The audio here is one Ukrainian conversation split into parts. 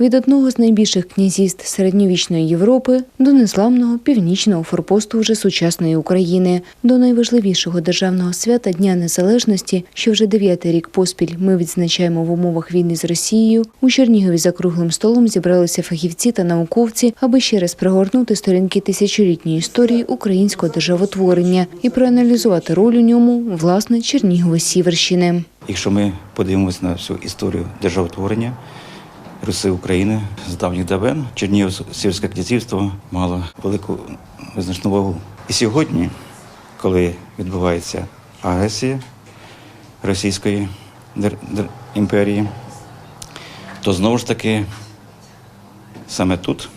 від одного з найбільших князівств середньовічної Європи до незламного північного форпосту вже сучасної України, до найважливішого державного свята Дня Незалежності, що вже дев'ятий рік поспіль ми відзначаємо в умовах війни з Росією. У Чернігові за круглим столом зібралися фахівці та науковці, аби ще раз пригорнути сторінки тисячолітньої історії українського державотворення і проаналізувати роль у ньому власне Чернігової Сіверщини. Якщо ми подивимося на всю історію державотворення Руси України з давніх давен, Чернігів-Сіверське князівство мало велику визначну вагу. І сьогодні, коли відбувається агресія Російської імперії, то знову ж таки саме тут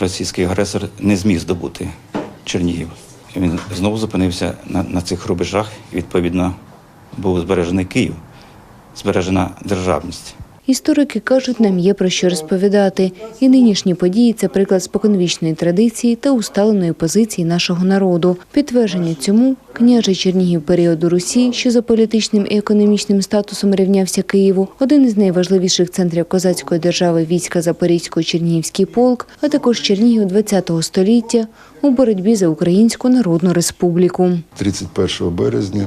російський агресор не зміг здобути Чернігів. Він знову зупинився на, на цих рубежах і відповідно був збережений Київ, збережена державність. Історики кажуть, нам є про що розповідати, і нинішні події це приклад споконвічної традиції та усталеної позиції нашого народу. Підтвердження цьому княжий Чернігів періоду Русі, що за політичним і економічним статусом рівнявся Києву, один із найважливіших центрів козацької держави війська Запорізького Чернігівський полк, а також Чернігів ХХ століття у боротьбі за Українську Народну Республіку. 31 березня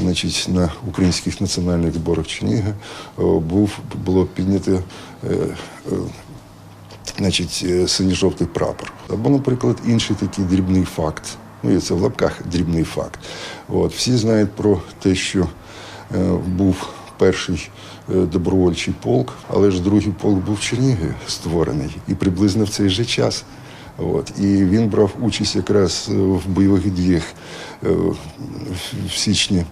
значить, на українських національних зборах Черніга е, був, було піднято е, е, значить, синьо-жовтий прапор. Або, наприклад, інший такий дрібний факт. Ну, це в лапках дрібний факт. От, всі знають про те, що е, був перший е, добровольчий полк, але ж другий полк був в Чернігові створений. І приблизно в цей же час. От. І він брав участь якраз е, в бойових діях е, в січні.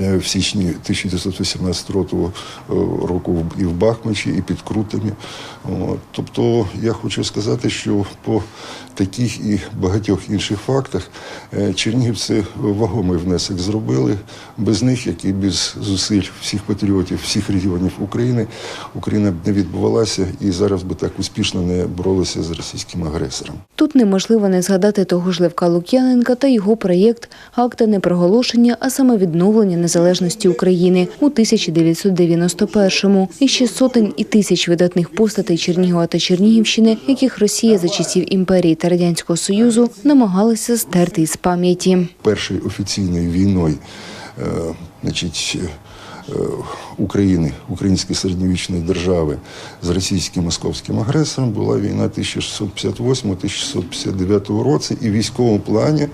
Е, В січні 1918 року, е, року і в Бахмачі, і під Крутами. Тобто я хочу сказати, що по таких і багатьох інших фактах е, чернігівці вагомий внесок зробили. Без них, як і без зусиль всіх патріотів, всіх регіонів України, Україна б не відбувалася і зараз би так успішно не боролися з російським агресором. Тут неможливо не згадати того ж Левка Лук'яненка та його проєкт «Акта не проголошення, а саме відновлення незалежності України у 1991-му. І ще сотень і тисяч видатних постатей Чернігова та Чернігівщини, яких Росія за часів імперії та радянського союзу намагалася стерти із пам'яті. першою офіційною війною е, значить, е, України, української середньовічної держави з російським московським агресором була війна 1658-1659 році, і в військовому плані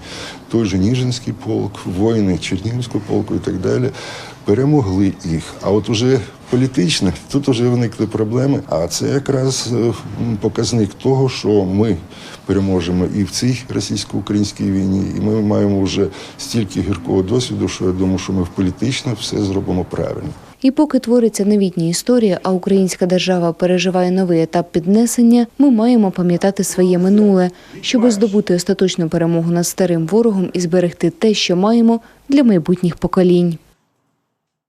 той же Ніжинський полк, воїни Чернігівського полку і так далі перемогли їх. А от уже політично тут вже виникли проблеми. А це якраз е, показник того, що ми переможемо і в цій російсько-українській війні, і ми маємо вже стільки гіркого досвіду, що я думаю, що ми політично все зробимо правильно. І поки твориться новітня історія, а українська держава переживає новий етап піднесення, ми маємо пам'ятати своє минуле, щоб здобути остаточну перемогу над старим ворогом і зберегти те, що маємо для майбутніх поколінь.